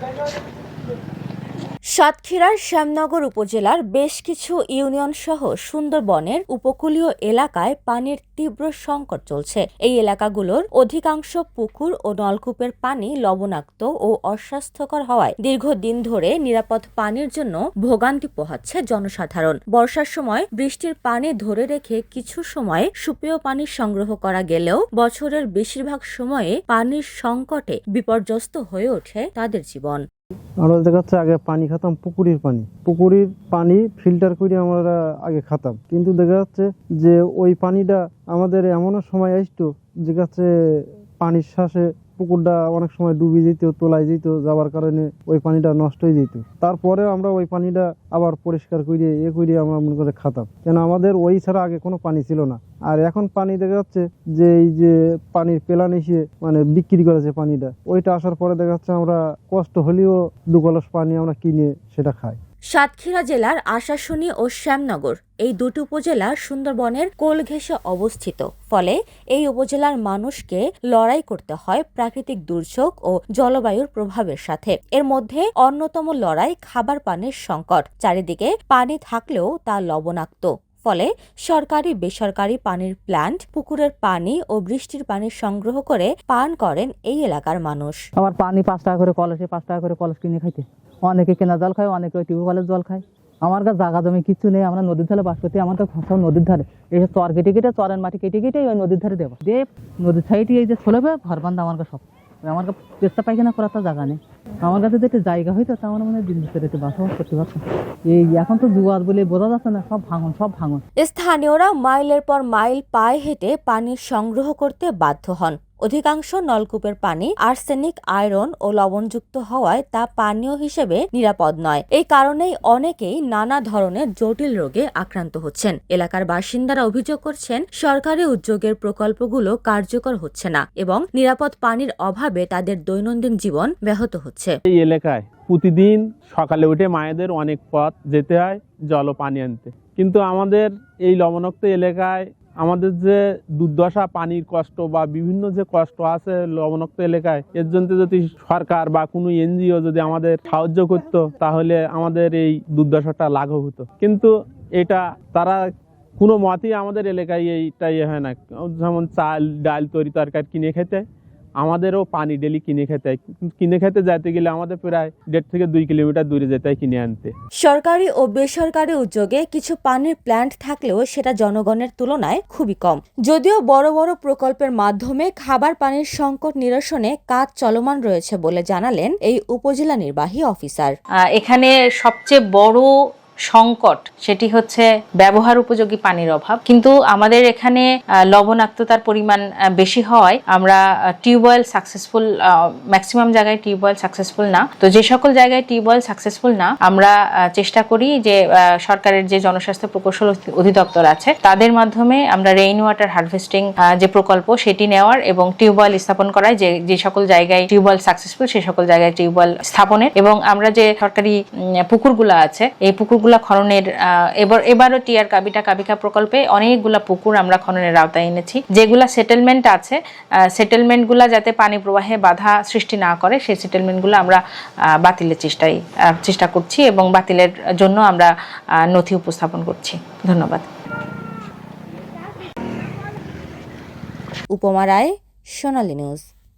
Gracias. সাতক্ষীরার শ্যামনগর উপজেলার বেশ কিছু ইউনিয়ন সহ সুন্দরবনের উপকূলীয় এলাকায় পানির তীব্র সংকট চলছে। এই এলাকাগুলোর অধিকাংশ পুকুর ও নলকূপের পানি লবণাক্ত ও অস্বাস্থ্যকর হওয়ায় দীর্ঘদিন ধরে নিরাপদ পানির জন্য ভোগান্তি পোহাচ্ছে জনসাধারণ। বর্ষার সময় বৃষ্টির পানি ধরে রেখে কিছু সময় সুপেয় পানি সংগ্রহ করা গেলেও বছরের বেশিরভাগ সময়ে পানির সংকটে বিপর্যস্ত হয়ে ওঠে তাদের জীবন। আমরা দেখা যাচ্ছে আগে পানি খাতাম, পুকুরির পানি। পুকুরির পানি ফিল্টার করে আমরা আগে খাতাম। কিন্তু দেখা যাচ্ছে যে ওই পানিটা আমাদের এমনও সময় আসতো যে কাছে পানির শ্বাসে পুকুরটা অনেক সময় ডুবে যেত, তোলায় যেত, যাওয়ার কারণে ওই পানিটা নষ্ট হয়ে যেত। তারপরে আমরা ওই পানিটা আবার পরিষ্কার করে এ করে আমরা মনে করে খাতাম। কেন আমাদের ওই ছাড়া আগে কোনো পানি ছিল না। আর এখন পানি দেখা যাচ্ছে যে এই যে পানির পেলান এসে মানে বিক্রি করেছে পানিটা, ওইটা আসার পরে দেখা যাচ্ছে আমরা কষ্ট হলেও দু কলস পানি আমরা কিনে সেটা খাই। সাতক্ষীরা জেলার আশাশুনি ও শ্যামনগর, এই দুটি উপজেলা সুন্দরবনের কোল ঘেঁষে অবস্থিত। ফলে এই উপজেলার মানুষকে লড়াই করতে হয় প্রাকৃতিক দুর্যোগ ও জলবায়ুর প্রভাবের সাথে। এর মধ্যে অন্যতম লড়াই খাবার পানির সংকট। চারিদিকে পানি থাকলেও তা লবণাক্ত। ফলে সরকারি বেসরকারি পানির প্ল্যান্ট পুকুরের পানি ও বৃষ্টির পানি সংগ্রহ করে পান করেন এই এলাকার মানুষ। আমার পানি পাঁচ টাকা করে কলসে পাঁচ টাকা করে কলস কিনে খাইতে। অনেকে কেনা জল খায়, অনেকে টিউবওয়েলের জল খায়। আমার কাছে জায়গা জমি কিছু নেই, আমরা নদীর ধারে বাস করতে, আমার তো সব নদীর ধারে। এই চর কেটে কেটে, চরের মাটি কেটে কেটে ওই নদীর ধারে দেবো দিয়ে নদীর সাইডে এই যে ছলবে ঘর বান্ধা আমার কাছে সব। আমার পেস্তা পায়খানা করার তো জায়গা নেই। আমার কাছে যেটা জায়গা হইতো, তা আমার মনে দিন ভিতরে করতে পারতাম। এই এখন তো দুয়ার বলে বোঝা যাচ্ছে না, সব ভাঙন সব ভাঙন। স্থানীয়রা মাইলের পর মাইল পায়ে হেঁটে পানি সংগ্রহ করতে বাধ্য হন। অধিকাংশ নলকূপের পানি আর্সেনিক, আয়রন ও লবণযুক্ত হওয়ায় তা পানীয় হিসেবে নিরাপদ নয়। এই কারণেই অনেকেই নানা ধরনের জটিল রোগে আক্রান্ত হচ্ছেন। এলাকার বাসিন্দারা অভিযোগ করছেন, সরকারি উদ্যোগের প্রকল্পগুলো কার্যকর হচ্ছে না এবং নিরাপদ পানির অভাবে তাদের দৈনন্দিন জীবন ব্যাহত হচ্ছে। এই এলাকায় প্রতিদিন সকালে উঠে মায়েদের অনেক পথ যেতে হয় জল ও পানি আনতে। কিন্তু আমাদের এই লবণাক্ত এলাকায় আমাদের যে দুর্দশা, পানির কষ্ট বা বিভিন্ন যে কষ্ট আছে লবণাক্ত এলাকায়, এর জন্য যদি সরকার বা কোনো এনজিও যদি আমাদের সাহায্য করত, তাহলে আমাদের এই দুর্দশাটা লাঘব হতো কিন্তু এটা তারা কোনো মতেই আমাদের এলাকায় এইটা ইয়ে হয় না যেমন চাল, ডাল, তরি, তরকারি কিনে খেতে। আমাদেরও পানি ডেলি কিনে খেতে হয়। কিনে খেতে যেতে গেলে আমাদের প্রায় দেড় থেকে দুই কিলোমিটার দূরে যেতে হয় কিনে আনতে। সরকারি ও বেসরকারি উদ্যোগে কিছু পানির প্ল্যান্ট থাকলেও সেটা জনগণের তুলনায় খুবই কম। যদিও বড় বড় প্রকল্পের মাধ্যমে খাবার পানির সংকট নিরসনে কাজ চলমান রয়েছে বলে জানালেন এই উপজেলা নির্বাহী অফিসার। আহ, এখানে সবচেয়ে বড় সংকট, সেটি হচ্ছে ব্যবহার উপযোগী পানির অভাব। কিন্তু আমাদের এখানে লবণাক্ততার পরিমাণ বেশি হওয়ায় আমরা টিউবওয়েল সাকসেসফুল ম্যাক্সিমাম জায়গায় টিউবওয়েল সাকসেসফুল না। তো যে সকল জায়গায় টিউবওয়েল সাকসেসফুল না, আমরা চেষ্টা করি যে সরকারের যে জনস্বাস্থ্য প্রকৌশল অধিদপ্তর আছে, তাদের মাধ্যমে আমরা রেইন ওয়াটার হারভেস্টিং যে প্রকল্প, সেটি নেওয়ার এবং টিউবওয়েল স্থাপন করায় যে যে সকল জায়গায় টিউবওয়েল সাকসেসফুল সেই সকল জায়গায় টিউবওয়েল স্থাপনের। এবং আমরা যে সরকারি পুকুরগুলো আছে, এই পুকুরগুলা খননের আহ, এবার এবারও টিয়ার কাবিটা কাবিকা প্রকল্পে অনেকগুলা পুকুর আমরা খননের আওতায় এনেছি। যেগুলা সেটেলমেন্ট আছে সেটেলমেন্টগুলা যাতে পানি প্রবাহে বাধা সৃষ্টি না করে সেই সেটেলমেন্টগুলো আমরা বাতিলের চেষ্টায় আহ, চেষ্টা করছি এবং বাতিলের জন্য আমরা নথি উপস্থাপন করছি। ধন্যবাদ। উপমা রায় সোনালী নিউজ।